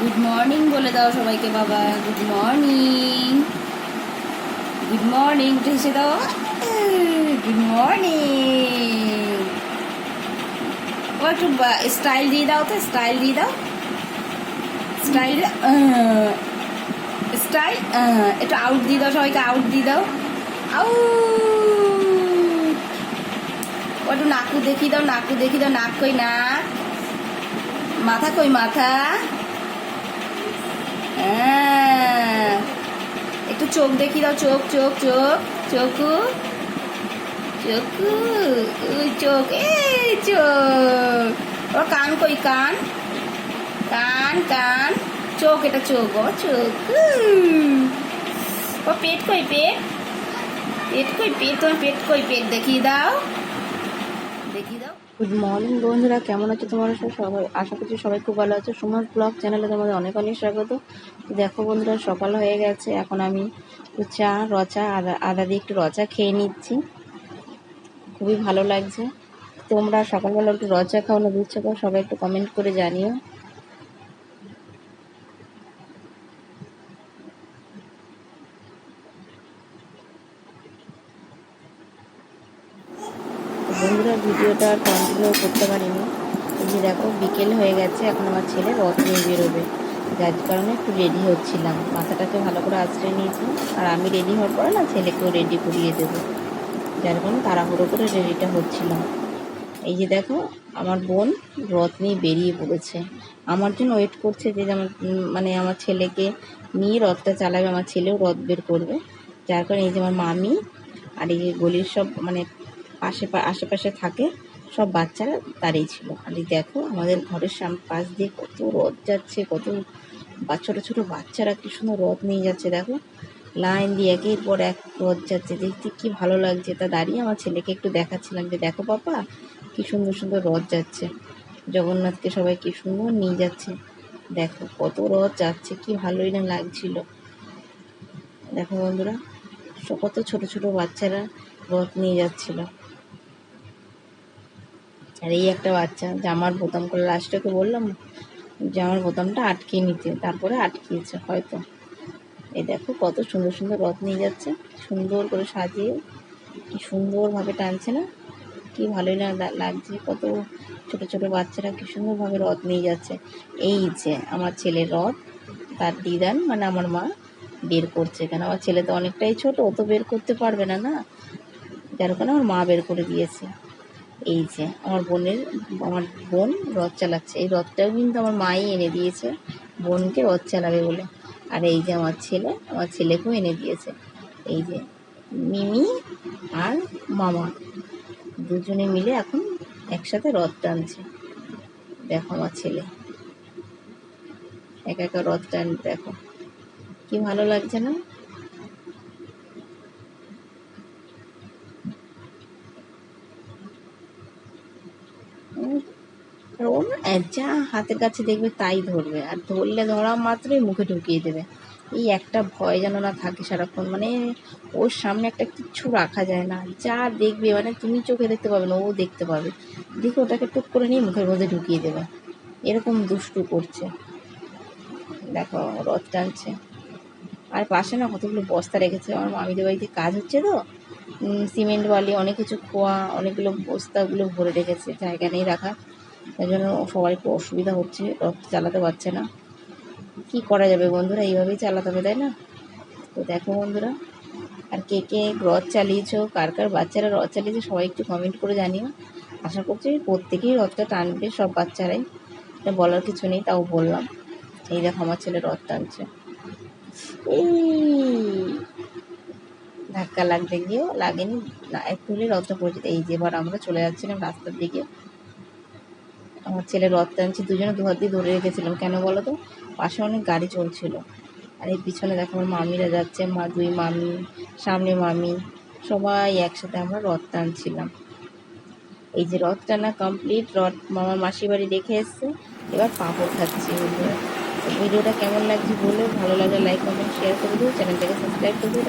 Good morning বলে দাও সবাইকে, বাবা। গুড মর্নিং গুড মর্নিং এসে দাও। গুড মর্নিং ও, একটু স্টাইল দিয়ে দাও তো স্টাইল দিয়ে দাও। স্টাইল স্টাইল একটু আউট দিয়ে দাও সবাইকে আউট দিয়ে দাও। আউ ও, একটু নাকু দেখিয়ে দাও, নাকু দেখিয়ে দাও, নাক কই, নাক? মাথা কই, মাথা? হ্যাঁ। একটু চোখ দেখিয়ে দাও, চোখ চোখ চোখ, চোখু চোখু চোখ, এই চোখ। ওর কান কই, কান? কান কান, চোখ, এটা চোখ, ও চোখ। ও পেট কই, পেট? পেট কই, পেট, তোমার পেট কই, পেট? দেখিয়ে দাও। দেখিয়ে দাও। গুড মর্নিং বন্ধুরা। কেমন আছো তোমরা? সব সবাই আশা করছি সবাই খুব ভালো আছো। সুমন ব্লগ চ্যানেলে তোমাদের অনেক অনেক স্বাগত। দেখো বন্ধুরা, সকাল হয়ে গেছে। এখন আমি চা, রচা, আদা আদা দিয়ে একটু রচা খেয়ে নিচ্ছি। খুবই ভালো লাগছে। তোমরা সকালবেলা একটু রচা খাও না সবাই একটু কমেন্ট করে জানিও। বন্ধুরা, ভিডিওটা আর কন্টিনিউ করতে পারিনি। এই যে দেখো, বিকেল হয়ে গেছে, এখন আমার ছেলে রথ নিয়ে বেরোবে। যার কারণে একটু রেডি হচ্ছিলাম। মাথাটাকে ভালো করে আশ্রয় নিয়েছি। আর আমি রেডি হওয়ার পরে না, ছেলেকেও রেডি করিয়ে দেবো। যার কারণে তাড়াহুড়ো করে রেডিটা হচ্ছিলাম। এই যে দেখো, আমার বোন রথ নিয়ে বেরিয়ে পড়েছে। আমার জন্য ওয়েট করছে যে আমার মানে আমার ছেলেকে নিয়ে রথটা চালাবে, আমার ছেলেও রথ বের করবে। যার কারণে এই যে আমার মামি আর এই যে গলির সব মানে পাশে আশেপাশে থাকে, সব বাচ্চারা দাঁড়িয়ে ছিল। আর দেখো, আমাদের ঘরের সাম পাশ দিয়ে কত রথ যাচ্ছে, কত ছোটো ছোটো বাচ্চারা কি সুন্দর রথ নিয়ে যাচ্ছে, দেখো। লাইন দিয়ে একের পর এক রথ যাচ্ছে, দেখতে কি ভালো লাগছে। তা দাঁড়িয়ে আমার ছেলেকে একটু দেখাচ্ছিলাম যে, দেখো পাপা কি সুন্দর সুন্দর রথ যাচ্ছে। জগন্নাথকে সবাই কি সুন্দর নিয়ে যাচ্ছে। দেখো কত রথ যাচ্ছে, কি ভালোই না লাগছিল। দেখো বন্ধুরা কত ছোট ছোট বাচ্চারা রথ নিয়ে যাচ্ছিল। আর এই একটা বাচ্চা জামার বোতাম করে লাস্টকে বললাম জামার বোতামটা আটকে নিতে, তারপরে আটকিয়েছে হয়তো। এই দেখো কত সুন্দর সুন্দর রথ নিয়ে যাচ্ছে, সুন্দর করে সাজিয়ে, কি সুন্দরভাবে টানছে না? কি ভালোই লাগছে, কত ছোট ছোট বাচ্চারা কি সুন্দরভাবে রথ নিয়ে যাচ্ছে। এই যে আমার ছেলের রথ, তার দিদান মানে আমার মা বের করছে কেন আমার ছেলে তো অনেকটাই ছোট, ও তো বের করতে পারবে না না? যার কারণে আমার মা বের করে দিয়েছে। এই যে, আমার বোনের, আমার বোন রথ চালাচ্ছে। এই রথটাও কিন্তু আমার মাই এনে দিয়েছে, বোনকে রথ চালাবে বলে। আর এই যে আমার ছেলে, আমার ছেলেকেও এনে দিয়েছে। এই যে, মিমি আর মামা, দুজনে মিলে এখন একসাথে রথ টানছে। দেখো আমার ছেলে, একা একা রথ টান, দেখো। কি ভালো লাগছে না উম, আর ও না যা হাতের কাছে দেখবে তাই ধরবে। আর ধরলে ধরা মাত্রই মুখে ঢুকিয়ে দেবে। এই একটা ভয় যেন না থাকে সারাক্ষণ। মানে ওর সামনে একটা কিচ্ছু রাখা যায় না। যা দেখবে মানে তুমি চোখে দেখতে পাবে না, ও দেখতে পাবে। দেখে ওটাকে টুক করে নিয়ে মুখের মধ্যে ঢুকিয়ে দেবে। এরকম দুষ্টু করছে। দেখো, রথ টানছে। আর পাশে না কতগুলো বস্তা রেখেছে। আমার মামিদের বাড়িতে কাজ হচ্ছে তো। সিমেন্ট বালি, অনেক কিছু খোয়া, অনেকগুলো বস্তাগুলো ভরে রেখেছে। জায়গা নেই রাখা তাই জন্য সবার একটু অসুবিধা হচ্ছে, রথ চালাতে পারছে না। কি করা যাবে বন্ধুরা? এইভাবেই চালাতে হবে, তাই না? তো দেখো বন্ধুরা, আর কে কে রথ চালিয়েছো, কার কার বাচ্চারা রথ চালিয়েছে, সবাই একটু কমেন্ট করে জানিও। আশা করছি প্রত্যেকেই রথটা টানবে, সব বাচ্চারাই। বলার কিছু নেই, তাও বললাম। এই দেখো আমার ছেলে রথ টানছে। এই ধাক্কা লাগতে গিয়েও লাগেনি। না, একটু হলে রথটা পড়েছে এই যে এবার আমরা চলে যাচ্ছিলাম রাস্তার দিকে। আমার ছেলে রথ টানছে, দুজনে দু হাত দিয়ে ধরে রেখেছিলাম। কেন বলো তো? পাশে অনেক গাড়ি চলছিল। আর এই পিছনে দেখো আমার মামিরা যাচ্ছে, মা, দুই মামি, সামনে মামি, সবাই একসাথে আমরা রথ টানছিলাম। এই যে রথ টানা কমপ্লিট রথ মামার মাসি বাড়ি রেখে এসছে। এবার পাঁপড় খাচ্ছি ভিডিওটা কেমন লাগছে বলে ভালো লাগলে লাইক কমেন্ট শেয়ার করে দিও। চ্যানেলটাকে সাবস্ক্রাইব করে দিও।